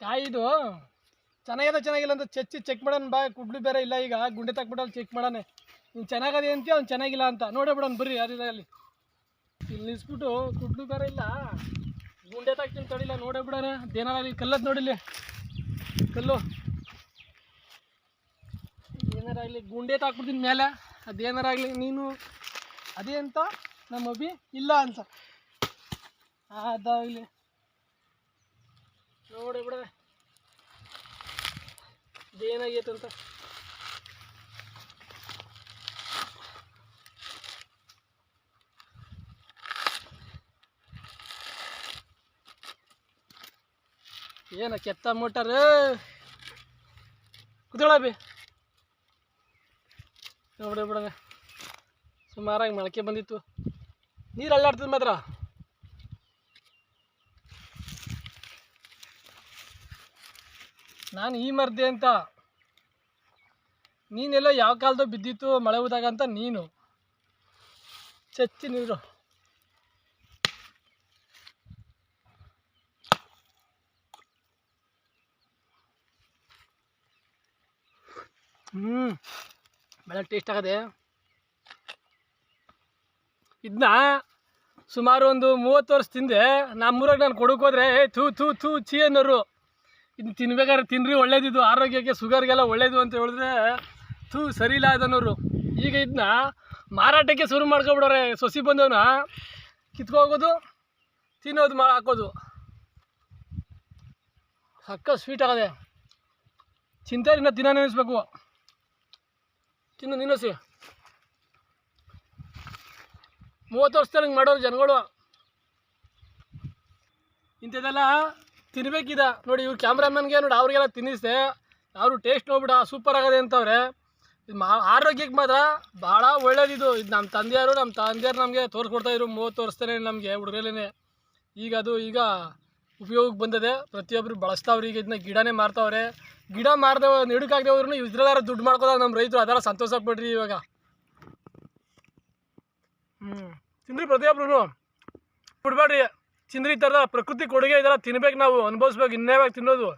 ಕಾಯಿ ಇದು ಚೆನ್ನಾಗಿದೆ, ಚೆನ್ನಾಗಿಲ್ಲ ಅಂತ ಚಚ್ಚಿ ಚೆಕ್ ಮಾಡೋಣ ಬಾ, ಕುಡ್ಲು ಬೇರೆ ಇಲ್ಲ ಈಗ, ಗುಂಡೆ ತಕ್ಬಿಟ್ಟು ಚೆಕ್ ಮಾಡೋಣ ನೀನು ಚೆನ್ನಾಗದೆ ಅಂತೀಯ, ಅವ್ನು ಚೆನ್ನಾಗಿಲ್ಲ ಅಂತ? ನೋಡೇ ಬಿಡೋಣ, ಬರ್ರಿ ಯಾರಿದೆ ಇಲ್ಲಿ ನಿಲ್ಸ್ಬಿಟ್ಟು, ಕುಡ್ಲು ಬೇರೆ ಇಲ್ಲ. ಗುಂಡೆ ತಾಕ್ತೀನಿ ತಡಿಲ್ಲ ನೋಡೇ ಬಿಡೋಣ. ದೇನಾರಲ್ಲಿ ಕಲ್ಲದ್ ನೋಡಿಲ್ಲಿ ಕಲ್ಲು. ಏನಾರಾಗಲಿ ಗುಂಡೆ ತಾಕ್ಬಿಡ್ತೀನಿ ಮೇಲೆ ಅದೇನಾರಾಗಲಿ ನೀನು ಅದೇ ಅಂತ ನಮ್ಮ ಅಭಿ ಇಲ್ಲ ಅಂತ. ಅದಾಗಲಿ. ನೋಡಿ ಬಿಡ ಇದೇನಾಗೈತೆ ಅಂತ? ಏನ ಕೆತ್ತ ಮೋಟರ್? ಕುದಳ ಬಿ. ನೋಡಿ ಬಿಡಗ ಸುಮಾರಾಗಿ ಮೊಳಕೆ ಬಂದಿತ್ತು. ನೀರು ಅಲ್ಲಾಡ್ತದೆ ಮಾತ್ರ. ನಾನು ಈ ಮರ್ದೆ ಅಂತ. ನೀನೆಲ್ಲ ಯಾವ ಕಾಲದ ಬಿದ್ದಿತ್ತು, ಮಳೆ ಹೋದಾಗ ಅಂತ ನೀನು. ಚಚ್ಚಿ ನೀರು ಹ್ಞೂ ಬೆಳೆ ಟೇಸ್ಟ್ ಆಗದೆ. ಇದನ್ನ ಸುಮಾರು ಒಂದು ಮೂವತ್ತು ವರ್ಷ ತಿಂದೆ. ನಮ್ಮೂರಾಗ ನಾನು ಏ ಥೂ ಥೂ ಥೂ ಚಿ ಅನ್ನೋರು. ಇದನ್ನ ತಿನ್ಬೇಕಾದ್ರೆ ತಿನ್ರಿ ಒಳ್ಳೇದಿದ್ದು ಆರೋಗ್ಯಕ್ಕೆ ಶುಗರ್ಗೆಲ್ಲ ಒಳ್ಳೇದು ಅಂತ ಹೇಳಿದ್ರೆ, ಥೂ, ಸರಿ ಇಲ್ಲ ಅದನ್ನೋರು ಈಗ ಇದನ್ನ ಮಾರಾಟಕ್ಕೆ ಶುರು ಮಾಡ್ಕೊಬಿಡೋರೆ ಸೊಸಿ ಬಂದವನ. ಕಿತ್ಕೋಗೋದು ತಿನ್ನೋದು ಮಾ ಹಾಕೋದು. ಸಕ್ಕ ಸ್ವೀಟ್ ಆಗದೆ. ಚಿಂತೆಯಿಂದ ದಿನ ನೆನೆಸ್ಬೇಕು. ತಿನ್ನು ನಿನ್ನಸಿ ಮೂವತ್ತು ವರ್ಷದಲ್ಲಿ ಮಾಡೋರು ಜನಗಳು. ಇಂಥದ್ದೆಲ್ಲ ತಿನ್ಬೇಕಿದ. ನೋಡಿ, ಇವ್ರು ಕ್ಯಾಮ್ರಾಮನ್ಗೆ ನೋಡಿ, ಅವ್ರಿಗೆಲ್ಲ ತಿನ್ನಿಸ್ದೆ. ಅವರು ಟೇಸ್ಟ್ ನೋಡ್ಬಿಡ, ಸೂಪರ್ ಆಗದೆ ಅಂತವ್ರೆ. ಇದು ಮಾ, ಆರೋಗ್ಯಕ್ಕೆ ಮಾತ್ರ ಭಾಳ ಒಳ್ಳೇದಿದು. ಇದು ನಮ್ಮ ತಂದೆಯವರು ನಮ್ಮ ತಂದೆಯರು ನಮಗೆ ತೋರಿಸ್ಕೊಡ್ತಾ ಇದ್ರು, ಮೂವತ್ತು ವರ್ಷದಲ್ಲೇ ನಮಗೆ ಹುಡುಗರಲ್ಲೇ ಈಗ ಅದು, ಈಗ ಉಪಯೋಗಕ್ಕೆ ಬಂದದೆ. ಪ್ರತಿಯೊಬ್ಬರು ಬಳಸ್ತಾವ್ರಿ ಈಗ ಇದನ್ನ ಗಿಡನೇ ಮಾರ್ತಾವ್ರೆ. ಗಿಡ ಮಾರ್ದೆ ನಿಡುಕಾಗದೆ ಹೋದ್ರೂ ಇದ್ರಲ್ಲಾರ ದುಡ್ಡು ಮಾಡ್ಕೋದಾಗ ನಮ್ಮ ರೈತರು, ಅದೆಲ್ಲ ಸಂತೋಷ ಪಡ್ರಿ ಇವಾಗ. ಹ್ಞೂ ತಿಂದ್ರಿ ಪ್ರತಿಯೊಬ್ರು ಬಿಡ್ಬೇಡ್ರಿ ತಿಂದ್ರಿ ಈ ಥರದ ಪ್ರಕೃತಿ ಕೊಡುಗೆ ಇದೆಲ್ಲ ತಿನ್ಬೇಕು ನಾವು ಅನುಭವಿಸ್ಬೇಕು ಇನ್ನೇವಾಗಿ ತಿನ್ನೋದು.